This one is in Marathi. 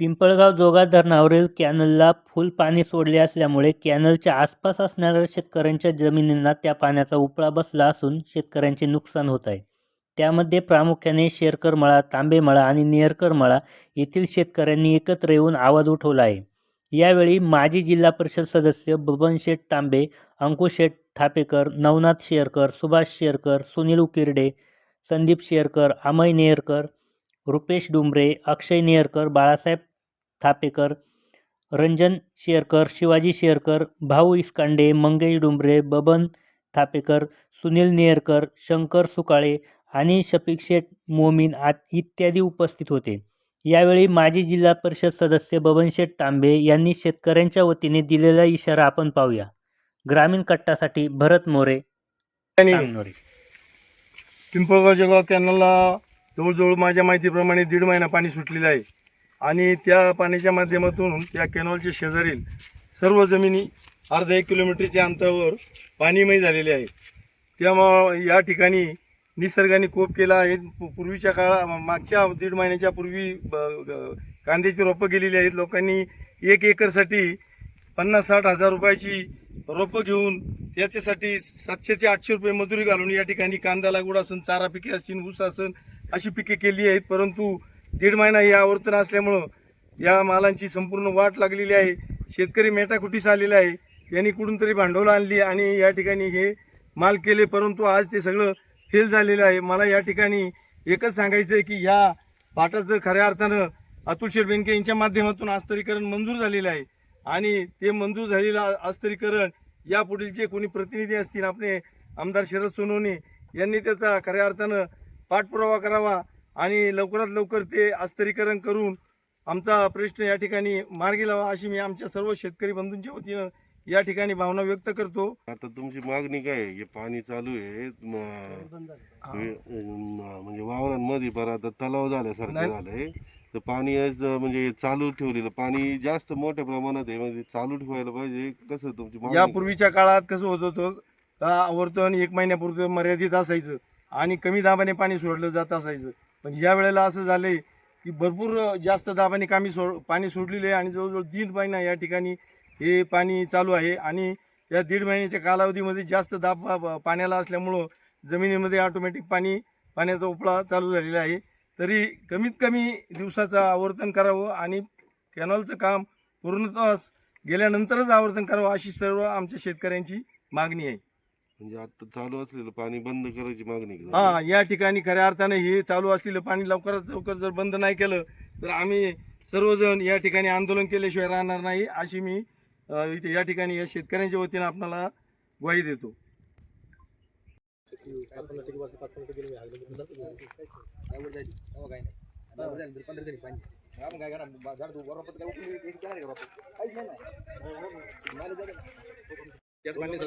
पिंपळगाव जोगा धरणावरील कॅनलला फुल पाणी सोडले असल्यामुळे कॅनलच्या आसपास असणाऱ्या शेतकऱ्यांच्या जमिनींना त्या पाण्याचा उपळा बसला असून शेतकऱ्यांचे नुकसान होत आहे. त्यामध्ये प्रामुख्याने शेरकर मळा आणि नेरकर मळा येथील शेतकऱ्यांनी एकत्र येऊन आवाज उठवला आहे. यावेळी माजी जिल्हा परिषद सदस्य बबनशेठ तांबे अंकुशेठ थापेकर नवनाथ शेरकर सुभाष शेरकर सुनील उकिरडे संदीप शेरकर अमय नेरकर रुपेश डुंबरे अक्षय नेरकर बाळासाहेब थापेकर रंजन शेरकर शिवाजी शेरकर भाऊ इसकांडे मंगेश डुंबरे बबन थापेकर सुनील नेरकर शंकर सुकाळे आणि शफिक शेठ मोमीन आ इत्यादी उपस्थित होते. यावेळी माजी जिल्हा परिषद सदस्य बबनशेठ तांबे यांनी शेतकऱ्यांच्या वतीने दिलेला इशारा आपण पाहूया. ग्रामीण कट्टासाठी भरत मोरे पिंपळगाव जळगाव कॅनलला जवळजवळ माझ्या माहितीप्रमाणे दीड महिना पाणी सुटलेलं आहे. आणि त्या पाण्याच्या माध्यमातून त्या कॅनॉलच्या शेजारील सर्व जमिनी अर्धा एक किलोमीटरच्या अंतरावर पाणीमय झालेले आहे. त्यामुळं या ठिकाणी निसर्गाने कोप केला आहे. पूर्वीच्या काळा मागच्या दीड महिन्याच्या पूर्वी ब- ग- कांद्याची रोपं गेलेली आहेत. लोकांनी एक एकरसाठी पन्नास साठ हजार रुपयाची रोपं घेऊन त्याच्यासाठी सातशे ते आठशे रुपये मजुरी घालून या ठिकाणी कांदा लागवड असन चारा पिके असतील ऊस असन अशी पिके केली आहेत. परंतु दीड महिना हे आवर्तन असल्यामुळं या मालांची संपूर्ण वाट लागलेली आहे. शेतकरी मेटाकुटीस आलेले आहे. यांनी कुठून तरी भांडवलं आणली आणि या ठिकाणी हे माल केले परंतु आज ते सगळं फेल झालेलं आहे. मला या ठिकाणी एकच सांगायचं आहे की ह्या पाटाचं खऱ्या अर्थानं अतुल शेठ बेनके यांच्या माध्यमातून अस्तरीकरण मंजूर झालेलं आहे. आणि ते मंजूर झालेलं अस्तरीकरण या पुढील जे कोणी प्रतिनिधी असतील आपले आमदार शरद सोनवणे यांनी त्याचा खऱ्या अर्थानं पाठपुरावा करावा आणि लवकरात लवकर ते अस्तरीकरण करून आमचा प्रश्न या ठिकाणी मार्गी लावा अशी मी आमच्या सर्व शेतकरी बंधूंच्या वतीनं या ठिकाणी भावना व्यक्त करतो आता तुमची मागणी काय आहे? हे पाणी चालू आहे म- हे, म- म्हणजे वावरांमध्ये परत तलाव झाल्यासारखं नाही. झालंय तर पाणी आज म्हणजे चालू ठेवलेलं पाणी जास्त मोठ्या प्रमाणात आहे म्हणजे चालू ठेवायला पाहिजे कसं तुमची मागणी या काय? पूर्वीच्या काळात कसं होत होतं का आवर्तन एक महिन्यापुरतं मर्यादित असायचं आणि कमी दाबाने पाणी सोडलं जात असायचं पण या वेळेला असं झालंय की भरपूर जास्त दाबाने कामी सोड पाणी सोडलेले आहे आणि जवळजवळ दीड महिना या ठिकाणी हे पाणी चालू आहे आणि या दीड महिन्याच्या कालावधीमध्ये जास्त दाब पाण्याला असल्यामुळं जमिनीमध्ये ऑटोमॅटिक पाणी पाण्याचा उपळा चालू झालेला आहे. तरी कमीत कमी दिवसाचं आवर्तन करावं आणि कॅनॉलचं काम पूर्णतः गेल्यानंतरच आवर्तन करावं अशी सर्व आमच्या शेतकऱ्यांची मागणी आहे. म्हणजे आता चालू असलेलं पाणी बंद करायची मागणी हा या ठिकाणी खऱ्या अर्थाने हे चालू असलेलं पाणी लवकरात लवकर जर बंद नाही केलं तर आम्ही सर्वजण या ठिकाणी आंदोलन केल्याशिवाय राहणार नाही अशी मी इथे या ठिकाणी या शेतकऱ्यांच्या वतीनं आपल्याला ग्वाही देतो. त्याच मान्य